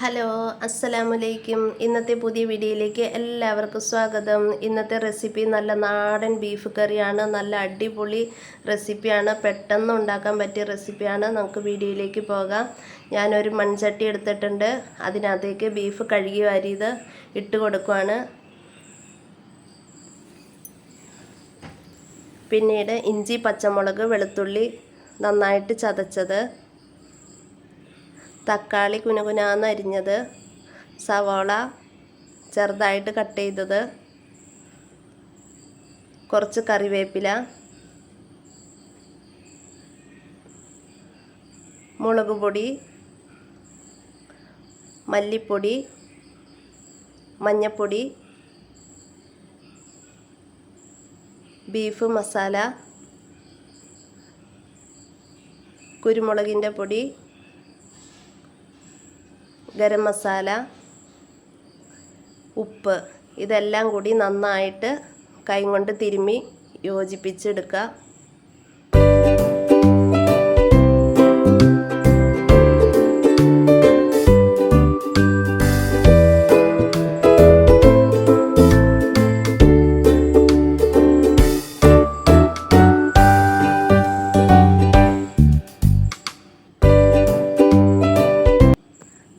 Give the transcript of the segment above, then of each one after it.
Hello അസ്സലാമു അലൈക്കും ഇന്നത്തെ പുതിയ വീഡിയോയിലേക്ക് എല്ലാവർക്കും സ്വാഗതം. ഇന്നത്തെ റെസിപ്പി നല്ല നാടൻ ബീഫ് കറിയാണ്. നല്ല അടിപൊളി റെസിപ്പിയാണ്. പെട്ടെന്ന് ഉണ്ടാക്കാൻ പറ്റിയ റെസിപ്പിയാണ്. നമുക്ക് വീഡിയോയിലേക്ക് പോകാം. ഞാനൊരു മൺചട്ടി എടുത്തിട്ടുണ്ട്. അതിനകത്തേക്ക് ബീഫ് കഴുകി വാരിയത് ഇട്ട് കൊടുക്കുവാണ്. പിന്നീട് ഇഞ്ചി പച്ചമുളക് വെളുത്തുള്ളി നന്നായിട്ട് ചതച്ചത്. തക്കാളി കുനകുനാന്ന് അരിഞ്ഞത്. സവാള ചെറുതായിട്ട് കട്ട് ചെയ്തത്. കുറച്ച് കറിവേപ്പില. മുളക് പൊടി. മല്ലിപ്പൊടി. മഞ്ഞപ്പൊടി. ബീഫ് മസാല. കുരുമുളകിന്റെ പൊടി. ഗരം മസാല ഉപ്പ് ഇതെല്ലാം കൂടി നന്നായിട്ട് കൈ കൊണ്ട് തിരുമ്മി യോജിപ്പിച്ചെടുക്കുക.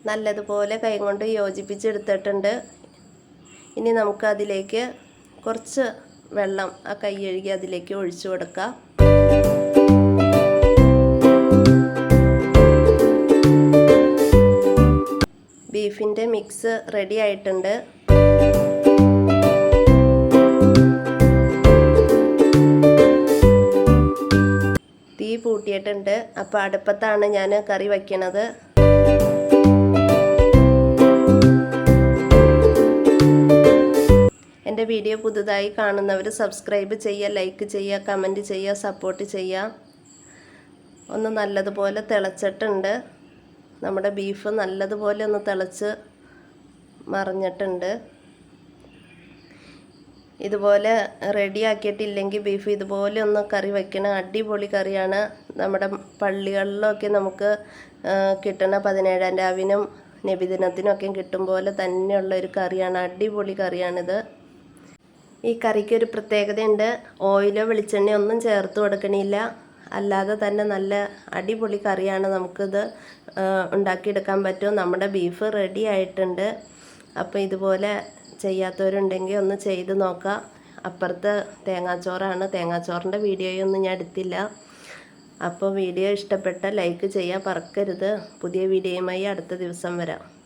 നല്ലതുപോലെ കൈകൊണ്ട് യോജിപ്പിച്ചെടുത്തിട്ടുണ്ട്. ഇനി നമുക്കതിലേക്ക് കുറച്ച് വെള്ളം ആ കൈ കഴുകി അതിലേക്ക് ഒഴിച്ചു കൊടുക്കാം. ബീഫിന്റെ മിക്സ് റെഡി ആയിട്ടുണ്ട്. തീ പൂട്ടിയിട്ടുണ്ട്. അപ്പോൾ അടുപ്പത്താണ് ഞാൻ കറി വയ്ക്കണത്. എന്റെ വീഡിയോ പുതുതായി കാണുന്നവർ സബ്സ്ക്രൈബ് ചെയ്യുക ലൈക്ക് ചെയ്യുക കമന്റ് ചെയ്യുക സപ്പോർട്ട് ചെയ്യുക. ഒന്ന് നല്ലതുപോലെ തിളച്ചിട്ടുണ്ട്. നമ്മുടെ ബീഫ് നല്ലതുപോലെ ഒന്ന് തിളച്ച് മറിഞ്ഞിട്ടുണ്ട്. ഇതുപോലെ റെഡിയാക്കിയിട്ടില്ലെങ്കിൽ ബീഫ് ഇതുപോലെ ഒന്ന് കറി വയ്ക്കണം അടിപൊളി കറിയാണ്. നമ്മുടെ പള്ളികളിലൊക്കെ നമുക്ക് കിട്ടണ പതിനേഴാം രാവിനും നബിദിനത്തിനൊക്കെ കിട്ടും പോലെ തന്നെയുള്ള ഒരു കറിയാണ്. അടിപൊളി കറിയാണിത്. ഈ കറിക്ക് ഒരു പ്രത്യേകതയുണ്ട്. ഓയിലോ വെളിച്ചെണ്ണയോ ഒന്നും ചേർത്ത് കൊടുക്കണില്ല. അല്ലാതെ തന്നെ നല്ല അടിപൊളി കറിയാണ് നമുക്കിത് ഉണ്ടാക്കിയെടുക്കാൻ പറ്റും. നമ്മുടെ ബീഫ് റെഡി ആയിട്ടുണ്ട്. അപ്പോൾ ഇതുപോലെ ചെയ്യാത്തവരുണ്ടെങ്കിൽ ഒന്ന് ചെയ്ത് നോക്കാം. അപ്പുറത്ത് തേങ്ങാച്ചോറാണ്. തേങ്ങാച്ചോറിന്റെ വീഡിയോയൊന്നും ഞാൻ എടുത്തില്ല. അപ്പോൾ വീഡിയോ ഇഷ്ടപ്പെട്ട ലൈക്ക് ചെയ്യാൻ പറക്കരുത് പുതിയ വീഡിയോയുമായി അടുത്ത ദിവസം വരാം.